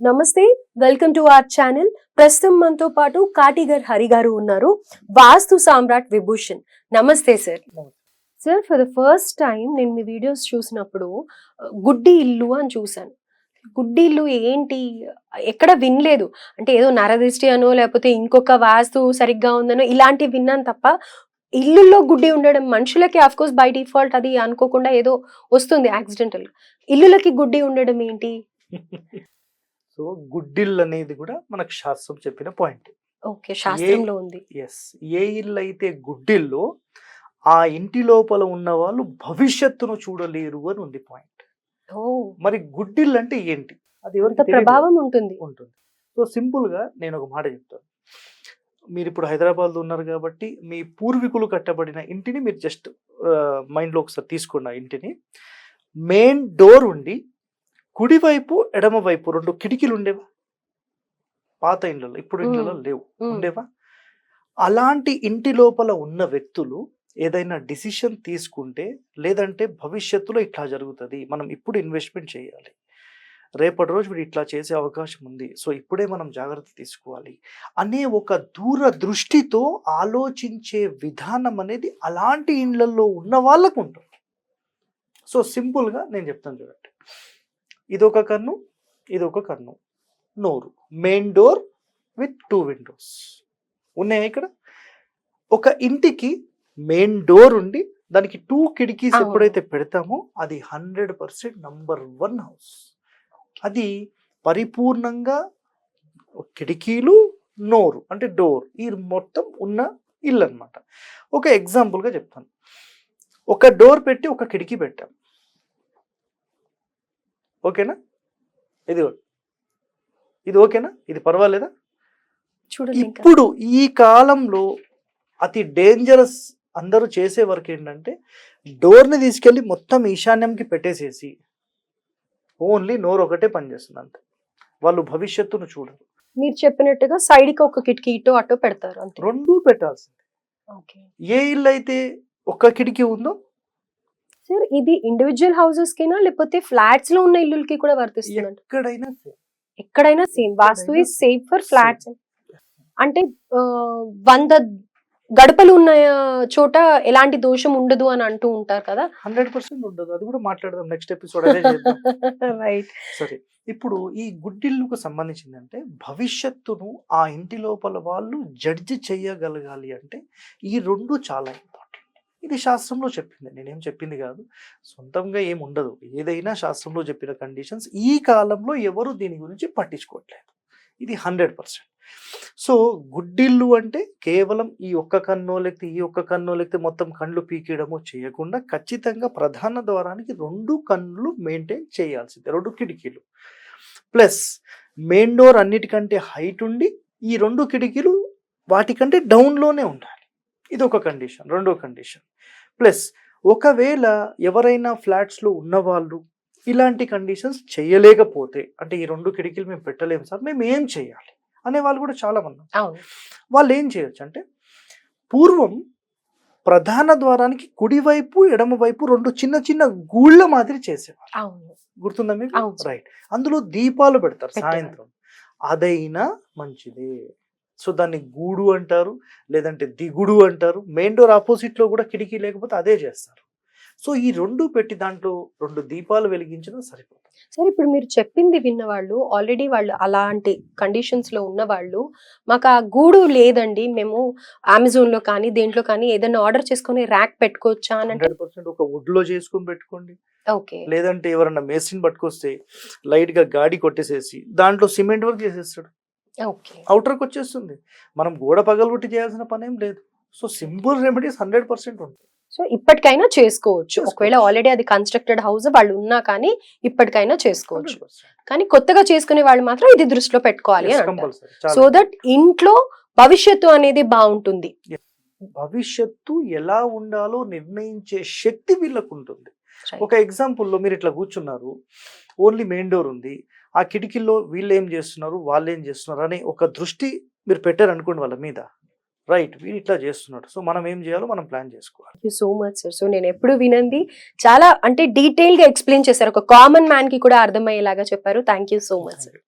నమస్తే welcome to our channel. ప్రస్తుతం మనతో పాటు కాటిగర్ హరి గారు ఉన్నారు వాస్తు సామ్రాట్ విభూషణ్. నమస్తే sir. Sir for the first time నేను మీ వీడియోస్ చూసినప్పుడు గుడ్డి ఇల్లు అని చూశాను. గుడ్డి ఇల్లు ఏంటి? ఎక్కడ వినలేదు. అంటే ఏదో నరదృష్టి అనో లేకపోతే ఇంకొక వాస్తు సరిగ్గా ఉందనో ఇలాంటివి విన్నాను తప్ప ఇల్లుల్లో గుడ్డి ఉండడం మనుషులకి ఆఫ్ కోర్స్ బై డిఫాల్ట్ అది అనుకోకుండా ఏదో వస్తుంది యాక్సిడెంటల్ ఇల్లులకి గుడ్డి ఉండడం ఏంటి? సో గుడ్డిల్ అనేది కూడా మనకు శాస్త్రం చెప్పిన పాయింట్. ఓకే శాస్త్రంలో ఉంది. ఎస్ ఏ ఇల్లు అయితే గుడ్డిల్లో ఆ ఇంటి లోపల ఉన్న వాళ్ళు భవిష్యత్తును చూడలేరు అని ఉంది పాయింట్. మరి గుడ్డిల్ అంటే ఏంటి? అది ఎవరికి. ప్రభావం ఉంటుంది. ఉంటుంది. సో సింపుల్గా నేను ఒక మాట చెప్తాను. మీరు ఇప్పుడు హైదరాబాద్ ఉన్నారు కాబట్టి మీ పూర్వీకులు కట్టబడిన ఇంటిని మీరు జస్ట్ మైండ్లో ఒకసారి తీసుకోండి ఆ ఇంటిని. మెయిన్ డోర్ ఉండి కుడివైపు ఎడమవైపు రెండు కిటికీలు ఉండేవా? పాత ఇండ్లలో ఇప్పుడు ఇండ్లలో లేవు. ఉండేవా? అలాంటి ఇంటి లోపల ఉన్న వ్యక్తులు ఏదైనా డిసిషన్ తీసుకుంటే లేదంటే భవిష్యత్తులో ఇట్లా జరుగుతుంది. మనం ఇప్పుడు ఇన్వెస్ట్మెంట్ చేయాలి. రేపటి రోజు వీడు ఇట్లా చేసే అవకాశం ఉంది. సో ఇప్పుడే మనం జాగ్రత్త తీసుకోవాలి. అనే ఒక దూర దృష్టితో ఆలోచించే విధానం అనేది అలాంటి ఇండ్లలో ఉన్న వాళ్ళకు ఉంటుంది. సో సింపుల్గా నేను చెప్తాను చూడండి. ఇదొక కన్ను ఇదొక కన్ను. నోరు. Main door with two windows. ఉన్నాయా ఇక్కడ? ఒక ఇంటికి మెయిన్ డోర్ ఉండి దానికి టూ కిటికీస్. ఎప్పుడైతే పెడతామో అది hundred percent number one house. అది పరిపూర్ణంగా కిటికీలు నోరు అంటే డోర్ ఈ మొత్తం ఉన్న ఇల్లు అనమాట ఒక ఎగ్జాంపుల్గా చెప్తాను. ఒక డోర్ పెట్టి ఒక కిటికీ పెట్టాం. ఓకేనా? ఇది ఇది ఓకేనా? ఇది పర్వాలేదా? చూడండి ఇప్పుడు ఈ కాలంలో అతి డేంజరస్ అందరూ చేసే వర్క్ ఏంటంటే డోర్ని తీసుకెళ్ళి మొత్తం ఈశాన్యంకి పెట్టేసేసి ఓన్లీ నోరు ఒకటే పనిచేస్తుంది అంతే. వాళ్ళు భవిష్యత్తును చూడరు. మీరు చెప్పినట్టుగా సైడ్కి ఒక కిటికీ ఇటో అటో పెడతారు అంతే. రెండూ పెట్టాల్సింది. ఓకే. ఏ ఇల్లు అయితే ఒక్క కిటికీ ఉందో సార్ ఇది ఇండివిజువల్ హౌసెస్ కినా లేకపోతే ఫ్లాట్స్లో ఉన్న ఇల్లులకి కూడా వర్తిస్తుందంట. ఎక్కడైనా same vastu is safe for flats అంటే వంద గడపలు ఉన్న చోట ఎలాంటి దోషం ఉండదు అని అంటూ ఉంటారు కదా. హండ్రెడ్ పర్సెంట్ ఉండదు. అది కూడా మాట్లాడదాం నెక్స్ట్ ఎపిసోడ్ రైట్ సరే ఇప్పుడు ఈ గుడ్డిల్లుకు సంబంధించిందంటే భవిష్యత్తును ఆ ఇంటి లోపల వాళ్ళు జడ్జి చేయగలగాలి అంటే ఈ రెండు చాలా ఇంపార్టెంట్ ఇది శాస్త్రంలో చెప్పింది. నేనేం చెప్పింది కాదు. సొంతంగా ఏం ఉండదు. ఏదైనా శాస్త్రంలో చెప్పిన కండిషన్స్ ఈ కాలంలో ఎవరు దీని గురించి పట్టించుకోవట్లేదు. ఇది హండ్రెడ్ పర్సెంట్. సో గుడ్డిల్లు అంటే కేవలం ఈ ఒక్క కన్నో లేకపోతే ఈ ఒక్క కన్నో లేకపోతే మొత్తం కళ్ళు పీకేయడమో చేయకుండా ఖచ్చితంగా ప్రధాన ద్వారానికి రెండు కన్నులు మెయింటైన్ చేయాల్సిందే. రెండు కిటికీలు. ప్లస్ మెయిన్ డోర్ అన్నిటికంటే హైట్ ఉండి ఈ రెండు కిటికీలు వాటికంటే డౌన్లోనే ఉండాలి. ఇది ఒక కండిషన్ రెండో కండిషన్. ప్లస్ ఒకవేళ ఎవరైనా ఫ్లాట్స్లో ఉన్నవాళ్ళు ఇలాంటి కండిషన్స్ చేయలేకపోతే అంటే ఈ రెండు కిటికీలు మేము పెట్టలేము సార్ మేము ఏం చేయాలి అనే వాళ్ళు కూడా చాలా మంది వాళ్ళు ఏం చేయొచ్చు అంటే పూర్వం ప్రధాన ద్వారానికి కుడివైపు ఎడమవైపు రెండు చిన్న చిన్న గూళ్ళ మాదిరి చేసేవారు అవును. గుర్తుందా మీకు. రైట్. అందులో దీపాలు పెడతారు. సాయంత్రం. అదైనా మంచిదే. సో దాన్ని గూడు అంటారు లేదంటే దిగుడు అంటారు. మెయిన్ డోర్ ఆపోజిట్లో కూడా కిటికీ లేకపోతే అదే చేస్తారు. సో ఈ రెండు పెట్టి దాంట్లో రెండు దీపాలు వెలిగించినా సరిపోతుంది. సరే ఇప్పుడు మీరు చెప్పింది విన్న వాళ్ళు ఆల్రెడీ వాళ్ళు అలాంటి కండిషన్స్లో ఉన్న వాళ్ళు మాకు ఆ గూడు లేదండి. మేము అమెజాన్లో కానీ దేంట్లో కానీ ఏదైనా ఆర్డర్ చేసుకొని ర్యాక్ పెట్టుకోవచ్చా అని అంటే హండ్రెడ్ ఒక వుడ్లో చేసుకొని పెట్టుకోండి. ఓకే. లేదంటే ఎవరన్నా మేస్త్రిని పట్టుకొస్తే లైట్గా గాడి కొట్టేసేసి దాంట్లో సిమెంట్ వర్క్ చేసేస్తాడు. అవుటర్కి వచ్చేస్తుంది మనం గోడ పగలగొట్టి చేయాల్సిన పని ఏం లేదు. So simple remedies hundred percent ఉంటాయి. సో ఇప్పటికైనా చేసుకోవచ్చు. ఒకవేళ ఆల్రెడీ అది కన్స్ట్రక్టెడ్ హౌస్ వాళ్ళు ఉన్నా కానీ ఇప్పటికైనా చేసుకోవచ్చు. 100%. కానీ కొత్తగా చేసుకునే వాళ్ళు మాత్రం ఇది దృష్టిలో పెట్టుకోవాలి. సో దట్ ఇంట్లో భవిష్యత్తు అనేది బాగుంటుంది. భవిష్యత్తు ఎలా ఉండాలో నిర్ణయించే శక్తి వీళ్ళకు ఉంటుంది. ఒక ఎగ్జాంపుల్లో మీరు ఇట్లా కూర్చున్నారు ఓన్లీ మెయిన్ డోర్ ఉంది ఆ కిటికీల్లో వీళ్ళు ఏం చేస్తున్నారు వాళ్ళు ఏం చేస్తున్నారు అనే ఒక దృష్టి మీరు పెట్టారు అనుకోండి వాళ్ళ మీద. రైట్ వీడు ఇట్లా చేస్తున్నాడు. సో మనం ఏం చేయాలో మనం ప్లాన్ చేసుకోవాలి. సో మచ్ సార్ సో నేను ఎప్పుడు వినంది చాలా అంటే డీటెయిల్గా ఎక్స్ప్లెయిన్ చేశారు. ఒక కామన్ మ్యాన్కి కూడా అర్థమయ్యేలాగా చెప్పారు. Thank you so much sir